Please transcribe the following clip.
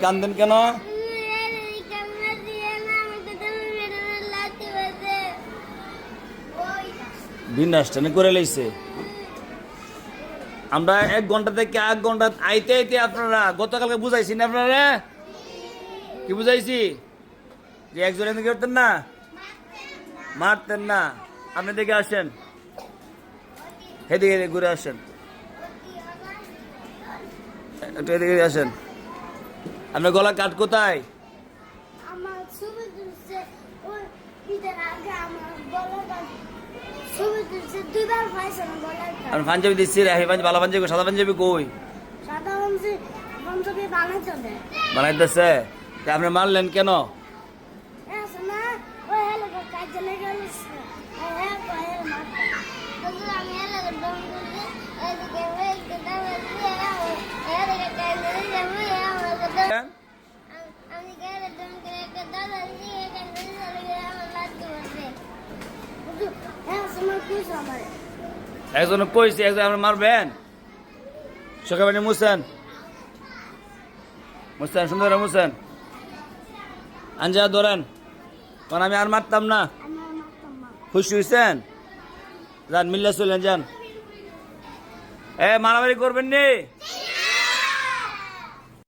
কান্দেন কেন? করে লাইছে। আমরা এক ঘণ্টা থেকে এক ঘণ্টা আইতে আইতে আপনারা, গতকালকে বুঝাইছি না আপনারা? কি বুঝাইছি? যে একজন এদিকে করতেন না? মারতেন না। আপনি দেখে আসেন। এদিকে ঘুরে আসেন। একটু এদিকে আসেন। আপনার গলা কাট কোথায়? আমি পাঞ্জাবি দিচ্ছি রে পাঞ্জাবি ভালো পাঞ্জাবি সাদা পাঞ্জাবি কই? বানাইতেছে? আপনি মারলেন কেন? একজন মারবেন? মুসেন মুসেন সুন্দর মুসেন আঞ্জা ধরেন। কারণ আমি আর মারতাম না। খুশি হয়েছেন যান, মিল্লা চলেন যান। এ, মারামারি করবেন নি?